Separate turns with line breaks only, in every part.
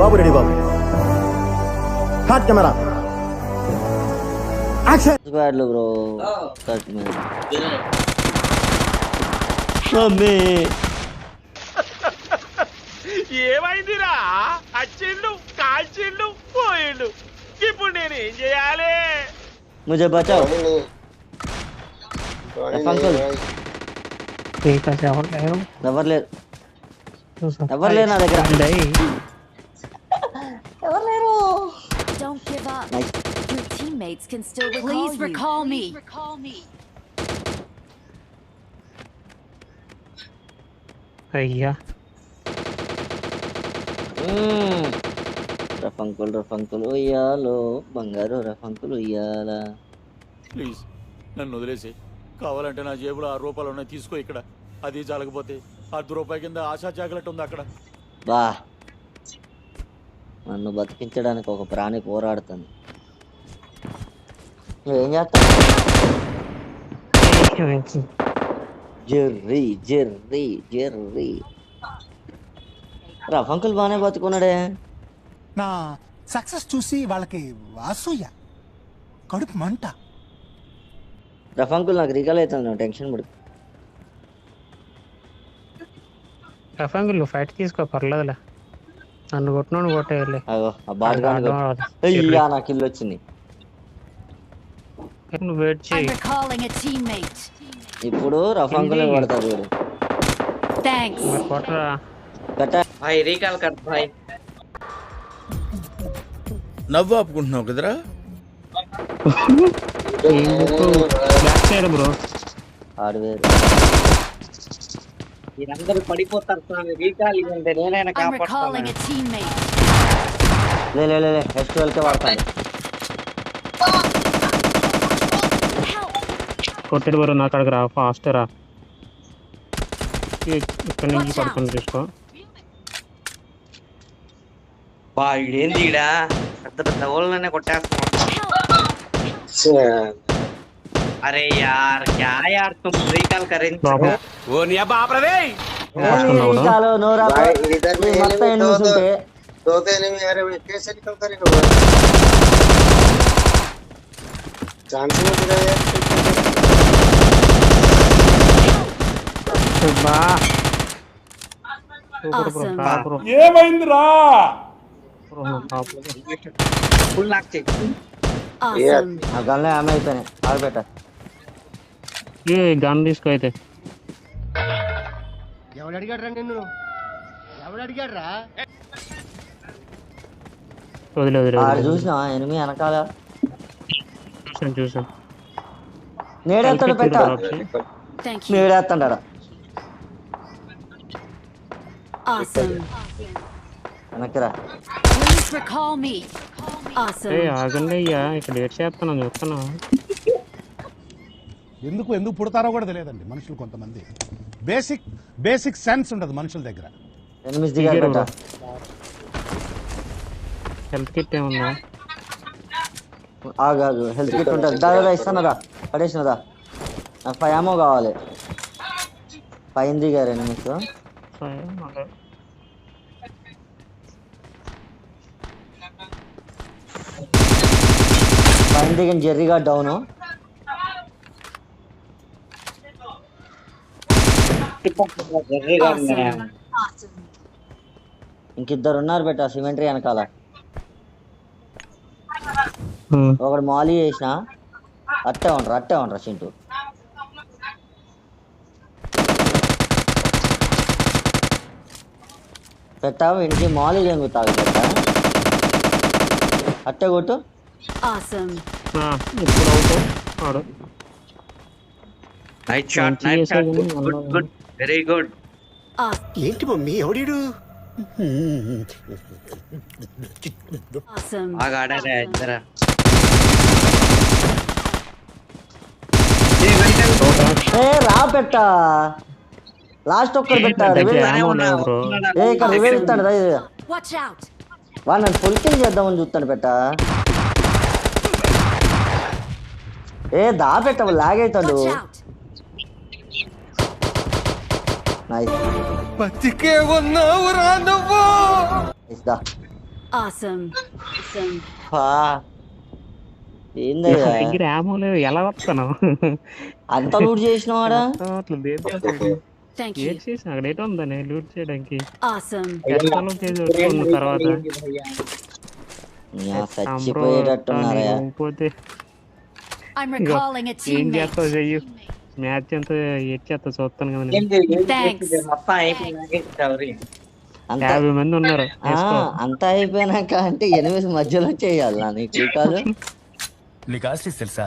బాబు ready బాబు. Hot camera
ఏమైందిరా? అచ్చిండు కాల్చిండు పోయిండు ఇప్పుడు నేను ఏం చేయాలి?
ముజే
బచావ్. అంకుల్ ఎవరు లేరు?
ఎవరు లేరు? నా దగ్గర?
Teammates can still recall
Please
you.
recall me.
అయ్యా
మ్మ్. రఫంకుల్ రఫంకుల్ ఉయ్యాలో బంగారు రఫంకుల్ ఉయ్యాల
ప్లీజ్ నన్ను వదిలేసి. కావాలంటే నా జేబులో ఆరు రూపాయలు ఉన్నాయి తీసుకో ఇక్కడ. అది జరగపోతే అర్ధ రూపాయి కింద ఆశా చాకలెట్ ఉంది అక్కడ.
బా. నన్ను బతికించడానికి ఒక ప్రాణి పోరాడుతుంది. నువ్వేం చేస్తావు జెర్రీ జెర్రీ జెర్రీ రఫంకుల్ బాగానే బతుకున్నాడే.
నా సక్సెస్ చూసి వాళ్ళకి అసూయ కడుపు మంట.
రఫంకుల్ నాకు రికాల్ అవుతుంది. టెన్షన్ పడు.
రఫంగుల్ నువ్వు ఫైట్ తీసుకో పర్లేదులే. నన్ను కొట్టినోడు కొట్టేయాలి.
అగో ఆ బాగా అయ్యా నాకు ఇల్లు వచ్చింది.
నువ్వు వెయిట్ చేయి.
ఇప్పుడు రఫంకులే
ఏంది?
పడతాడు వీడు.
Thanks.
మరి కొట్టరా
కట్ట.
భాయ్ రీకాల్ కట్ భాయ్.
నవ్వు ఆపుకుంటున్నావు కదరా?
బ్యాక్ సైడ్ బ్రో
హార్డ్వేర్
మీరందరూ పడిపోతారు స్వామి రీకాల్ ఇవ్వండి నేనైనా కాపాడుతాను.
లే లే లే, లే ఫెస్టివల్ కే వాడతాను.
కొట్టేది బ్రో నా కాడికి రా ఫాస్ట్ రా. ఇక్కడ నుంచి. పడుకొని తీసుకో.
బా ఇడేంది ఈడ? పెద్ద పెద్ద ఓళ్ళనే కొట్టేస్తున్నాడు. అరే యార్ క్యా తుమ్ రీకాల్
ఓ నీ అబ్బా
నోరా మొత్తం ఉంటే
ఫుల్ లాక్.
ఆ గన్లే ఆమె అయిపోయినాయి ఆడబెట్ట
ఏ గన్ తీసుకో అయితే.
ఎవడు అడిగాడ్రా నిన్ను? ఎవడు
వదిలే వదిలే.
చూసినా వెనకాల.
చూసాను చూసాను.
నేడేస్తాడు పెట్ట. నేడేస్తాడు
Awesome.
వెనక్కిరా
Please recall me.
A
Awesome.
ఆగండి అయ్యా ఇక్కడ లేట్ చేస్తాను చెప్తాను
ఎందుకు ఎందుకు పుడతారో కూడా తెలియదండి మనుషులు కొంతమంది. బేసిక్ బేసిక్ సెన్స్ ఉండదు మనుషుల దగ్గర.
ఎనిమిది పెట్ట
హెల్త్ కిట్ ఏమన్నా
ఆగు ఆగు హెల్త్ కిట్ ఉంటుంది. పడేసినదా నాకు ఫైవ్ ఏమో కావాలి. పైన దిగారు ఎనిమిది. పైన దిగిన జెర్రీగా డౌను. ఇంకిద్దరు ఉన్నారు బెట్ట సిమెంటరీ వెనకాల. ఒకడు మాలీ చేసిన అట్టే ఉండరు అట్టే ఉండరు చింటూ పెట్టావు? ఇంటికి మాలీ జంగుతాగు పెట్ట అట్టే కొట్టు.
Awesome.
ఆ, ఇప్పుడు అవుతావు. ఆడు.
నైట్ షాట్
మంచి
నైట్ షాట్
చేసావు
గుడ్
కానీ
గుడ్ వెరీ గుడ్.
ఏంటి మమ్మీ? ఎవడీడు?
రా పెట్ట. లాస్ట్ ఒక్కరు పెట్ట
దగ్గర
రివెల్
ammo లేదు బ్రో
ఏ ఇక్కడ రివెల్ ఇస్తాడు. వాడు నన్ను ఫుల్ కిల్ చేద్దామని చూస్తాడు పెట్ట. ఏ దా పెట్ట లాగ్ అవుతాడు
బతికే ఉన్నావురా నువ్వు.
ఏందయ్యా
ఎలా వస్తాను?
అంత లూట్ చేసినవాడా?
అట్లా అక్కడ ఏటో ఉందని లూట్ చేయడానికి. చేసి వచ్చుకున్న తర్వాత.
యా, చచ్చిపోయేటట్టున్నారా
పోతే. ఏం చేస్తావు
teammate.
చెయ్యు? మ్యాచ్ అంతా ఏడ్ చేస్తా చూస్తాను కదా యాభై మంది ఉన్నారు.
అంతా అయిపోయినాక అంటే ఎనిమిది మధ్యలో చేయాలి నా నీకు కాదు
నీకు ఆస్ట్రిస్ తెలుసా?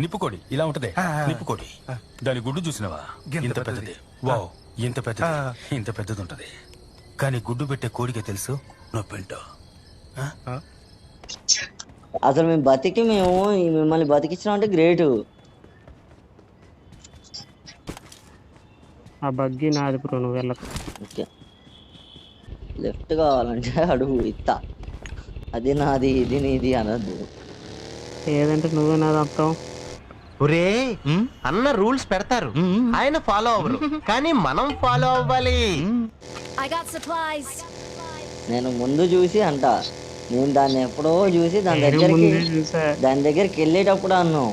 నిప్పుకోడి ఇలా ఉంటది. నిప్పుకోడి. దాని గుడ్డు చూసినవా? ఇంత పెద్దది. వావ్ ఇంత పెద్దది. ఇంత పెద్దది ఉంటది కానీ గుడ్డు పెట్టే కోడికే తెలుసు? నొప్పింటో.
అసలు మేము బతికి మేము ఈ మిమ్మల్ని బతికించడం అంటే గ్రేట్.
ఆ బగ్గి నాది బ్రో నువ్వు వెళ్ళకు.
ఓకే. లెఫ్ట్ కావాలంటే అడుగు ఇత్తా. అది నాది ఇది నీది అనద్దు.
ఏదంటే నువ్వే నాది అంటావు.
ఒరే అన్న రూల్స్ పెడతారు. ఆయన ఫాలో అవ్వరు. కానీ మనం ఫాలో అవ్వాలి.
నేను ముందు చూసి అంట. నేను దాన్ని ఎప్పుడో చూసి దాని
నేను
దగ్గరికి
ముందే చూసా.
దాని దగ్గరికి వెళ్ళేటప్పుడు అన్నాం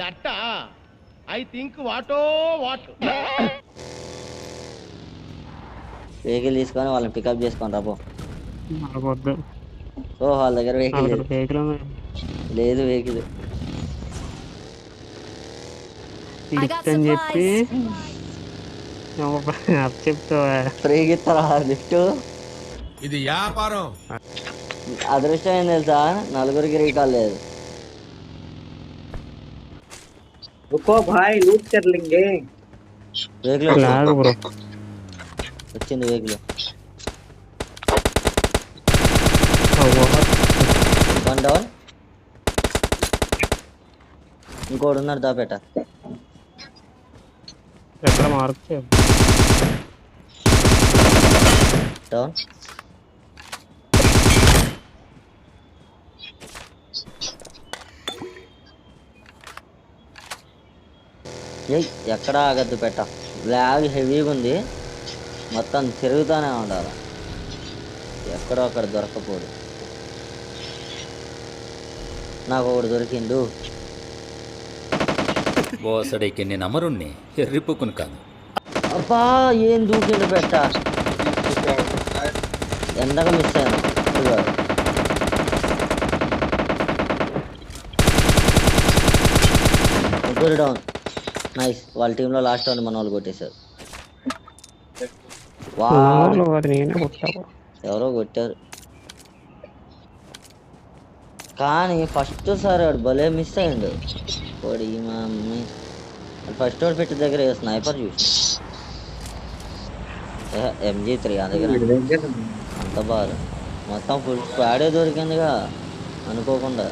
దట్ట. ఐ థింక్ వాటో వాట్.
వెహికల్ తీసుకొని వాళ్ళని పికప్ చేసుకొని రాబో ఓ వాళ్ళ దగ్గర వెహికల్
వెహికల్
లేదు వెహికల్
లిఫ్ట్ అని చెప్పి ఒక అప్ చెప్తావా
ఫ్రీగా ఇస్తారా లిఫ్ట్
ఇది వ్యాపారం
అదృష్టం ఏం తెలుసా నలుగురికి రీకాల్ లేదు
रुको भाई लूट कर लेंगे
వెహికల్
లాగు బ్రో
వచ్చింది వెహికల్ వన్ డౌన్ ఇంకోటి ఉన్నాడు దాపేట.
ఎక్కడ మార్క్
డౌన్ ఎక్కడ ఆగద్దు పెట్ట. బ్లాగ్ హెవీగా ఉంది. మొత్తం తిరుగుతూనే ఉండాలి. ఎక్కడో అక్కడ దొరకపోడు. నాకు ఒకటి దొరికిండు.
బోసడికి నేను అమరుణ్ణి ఎర్రిపుకుని కాదు.
అబ్బా ఏం దూకిండు పెట్ట ఎండగా మిస్ అయ్యాను. ముగ్గురు డౌన్ నైస్ వాళ్ళ టీంలో లాస్ట్ రౌండ్ మన వాళ్ళు కొట్టేశారు. ఎవరో కొట్టారు. కానీ ఫస్ట్ సారి వాడు భలే మిస్ అయ్యిండు. ఈ మా మమ్మీ ఫస్ట్ వాడు పెట్టి దగ్గర స్నైపర్ చూసి ఎంజీ త్రీ ఆ దగ్గర. అంత బాగా. మొత్తం ఫుల్ స్క్వాడే దొరికిందిగా. అనుకోకుండా.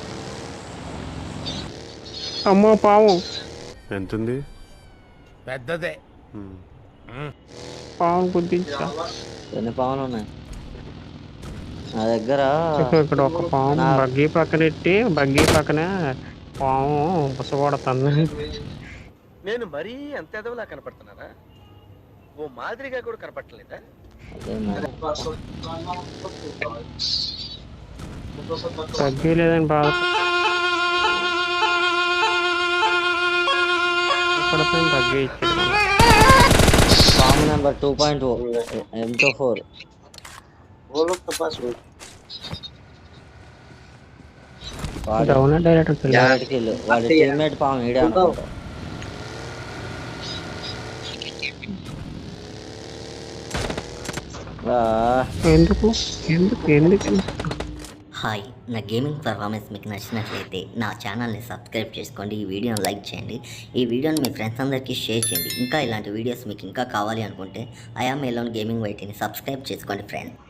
అమ్మో పాము
ఎంతుంది?
పెద్దదే.
పాము గుద్దించా.
ఎన్ని పావులు ఉన్నాయి? నా దగ్గర
ఇక్కడ ఒక పాము బగ్గీ పక్కన ఎట్టి బగ్గీ పక్కన పాము బుసగొడుతుంది
నేను మరీ అంత ఎదవలా కనపడుతున్నారా ఓ మాదిరిగా కూడా కనపడలేదా.
బగ్గీ లేదని బాధ బగ్గీ ఇచ్చాడు.
పాము నెంబర్ టూ పాయింట్ ఎంతో ఫోర్.
హాయ్. నా గేమింగ్ పర్ఫార్మెన్స్ మీకు నచ్చినట్లయితే నా ఛానల్ని సబ్స్క్రైబ్ చేసుకోండి. ఈ వీడియోని లైక్ చేయండి. ఈ వీడియోని మీ ఫ్రెండ్స్ అందరికీ షేర్ చేయండి. ఇంకా ఇలాంటి వీడియోస్ మీకు ఇంకా కావాలి అనుకుంటే ఐఆమ్ ఎలోన్ గేమింగ్ వైటీని సబ్స్క్రైబ్ చేసుకోండి ఫ్రెండ్స్